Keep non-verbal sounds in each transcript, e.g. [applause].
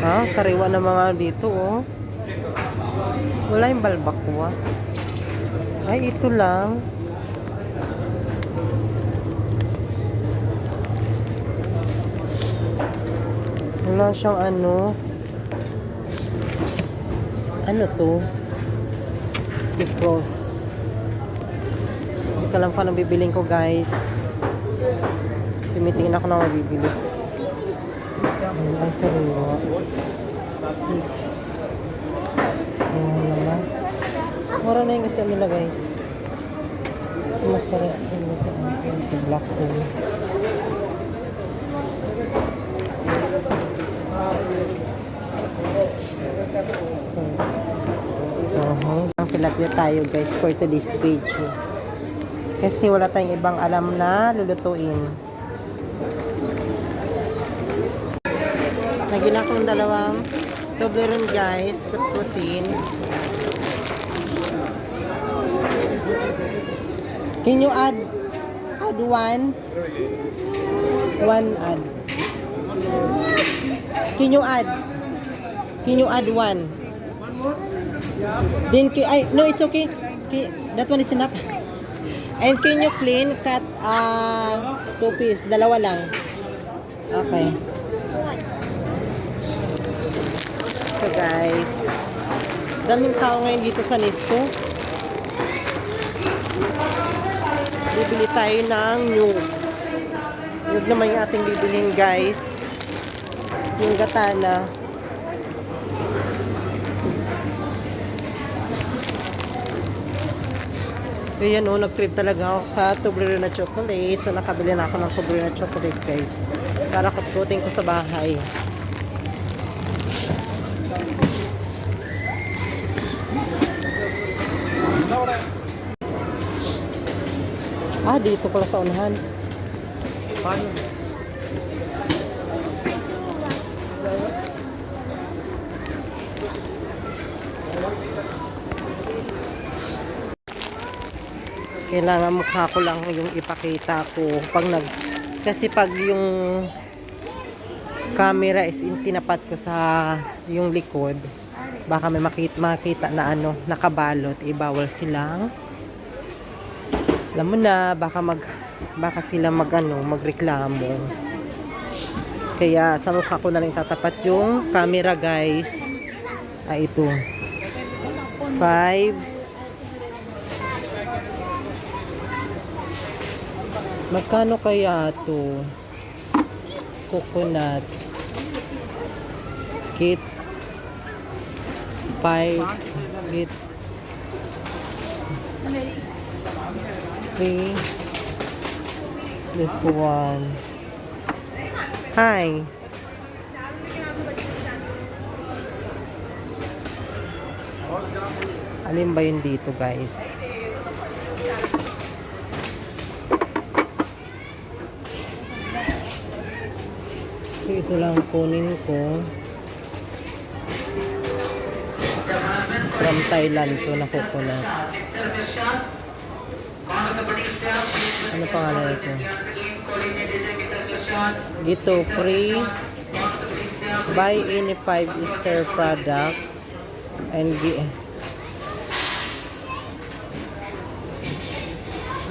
Ah, sariwa na mga dito, oh. Wala yung balbakwa. Ay, ito lang. Wala siyang ano. Ano to? Cross. Hindi ka lang pa nang bibiling ko, guys. Tumitingin ako na mabibili. Ayan, ay sariwa. Six. Ayan naman. Mura na yung isa nila, guys. Masarap. Ano ito? Ito? Black hole. Uh-huh. Ang tilapia tayo guys for today's video. Kasi wala tayong ibang alam na lulutuin. Nagyan ako ng dalawang Toblerone guys, kutkutin. Can you add add one? One add. Can you add? Can you add one? Then, ki- ay, no, it's okay. Ki- that one is enough. [laughs] And can you clean, cut, uh, two piece, dalawa lang. Okay. So guys, daming tao ngayon dito sa Nesto. Bibili tayo ng nyug. Nyug naman yung ating bibilhin guys. Yung gatana. Ayan o, nag-trip talaga ako sa Toblerone na chocolate. So, nakabili na ako ng Toblerone na chocolate, guys. Para kutkutin ko sa bahay. Ah, dito pala sa unahan. kailangan mukha ko lang yung ipakita ko pag nag kasi pag yung camera is in tinapat ko sa yung likod baka may makita, makita na ano nakabalot eh bawal silang alam mo na baka mag baka sila mag ano magreklamo kaya sa mukha ko na lang tatapat yung camera guys ay ito 5 Magkano kaya to? Coconut. Kit. Five. Kit. Three. This one. Hi. Alin ba yun dito guys? So ito lang kunin ko. From Thailand to na coconut. Ano pangalan ito? Gito free. Buy any 5 star product and gi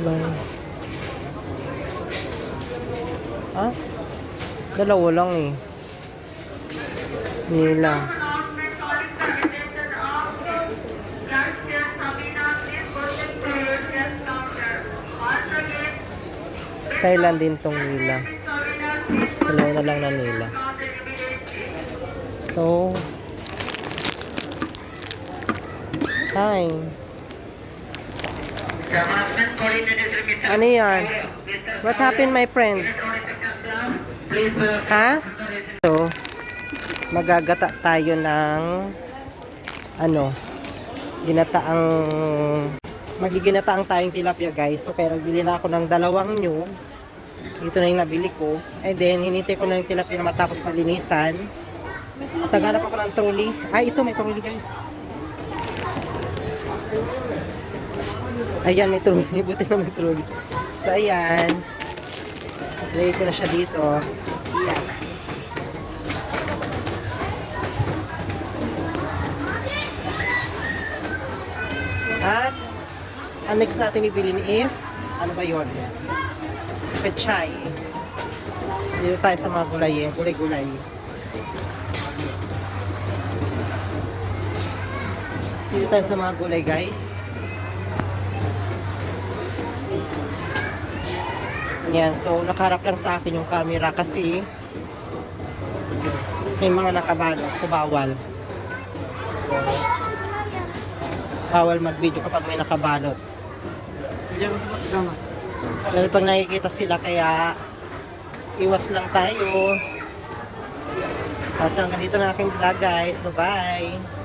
Buy. Ah? Dalawa lang eh. Nila. Thailand din tong nila. Dalawa na lang na nila. So, hi. Ano yan? What happened, my friend? Ha? So, magagata tayo ng ano, ginataang magiginataang tayong tilapia guys. So, kaya nagbili na ako ng dalawang new. Ito na yung nabili ko. And then, hinintay ko na yung tilapia na matapos malinisan. Tagalap ako ng trolley. Ay, ito may trolley guys. Ayan, may trolley. [laughs] Buti na may trolley. So, ayan. Lagay ko na siya dito. Ayan. At, ang next natin bibilin is, ano ba yun? Pechay. Dito tayo sa mga gulay eh, gulay-gulay. Dito tayo sa mga gulay guys. Yan, so nakaharap lang sa akin yung camera kasi may mga nakabalot, so bawal. Bawal mag-video kapag may nakabalot. Lalo pag nakikita sila kaya iwas lang tayo. Hanggang dito na aking vlog guys. Bye-bye.